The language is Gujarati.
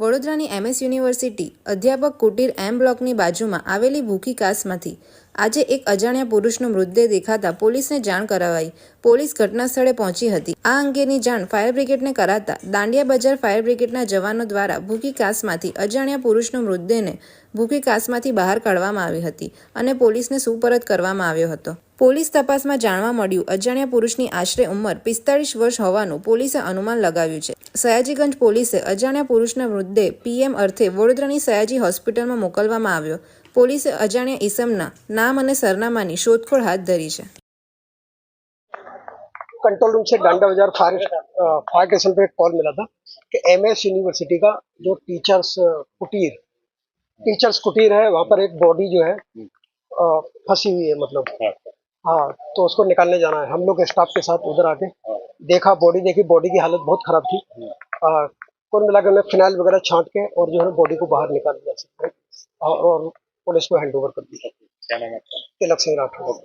વડોદરાની એમએસ યુનિવર્સિટી અધ્યાપક કુટીર એમ બ્લોકની બાજુમાં આવેલી ભૂખી કાસમાંથી આજે એક અજાણ્યા પુરુષનો મૃતદેહ દેખાતા પોલીસને જાણ કરાવાઈ. પોલીસ ઘટના સ્થળે પહોંચી હતી. આ અંગેની જાણ ફાયર બ્રિગેડને કરાતા દાંડિયા બજાર ફાયર બ્રિગેડના જવાનો દ્વારા ભૂખી કાસમાંથી અજાણ્યા પુરુષનો મૃતદેહને ભૂખી કાસમાંથી બહાર કાઢવામાં આવી હતી અને પોલીસને સુપરત કરવામાં આવ્યો હતો. પોલીસ તપાસમાં જાણવા મળ્યું અજાણ્યા પુરુષની આશરે ઉંમર પિસ્તાળીસ વર્ષ હોવાનું પોલીસે અનુમાન લગાવ્યું છે સયાજીગંજ પોલીસે અજાણ્યા પુરુષના મૃતદેહ પીએમ અર્થે વડોદરાની સયાજી હોસ્પિટલમાં મોકલવામાં આવ્યો પોલીસે અજાણ્યા ઈસમના નામ અને સરનામાની શોધખોળ હાથ ધરી છે कंट्रोल रूम से डांडा बाजार फायर फायर स्टेशन पे एक कॉल मिला था कि एमएस यूनिवर्सिटी का जो टीचर्स कुटीर टीचर्स कुटीर है वहाँ पर एक बॉडी जो है अ, फंसी हुई है मतलब हाँ तो उसको निकालने जाना है। हम लोग स्टाफ के साथ उधर आके देखा बॉडी देखी बॉडी की हालत बहुत खराब थी। अ, कुल मिला के हमने फिनाइल वगैरह छांट के और जो है बॉडी को बाहर निकाल दिया। सकते हैं और, और पुलिस को हैंड ओवर कर दिया। है तिलक सिंह राठौर।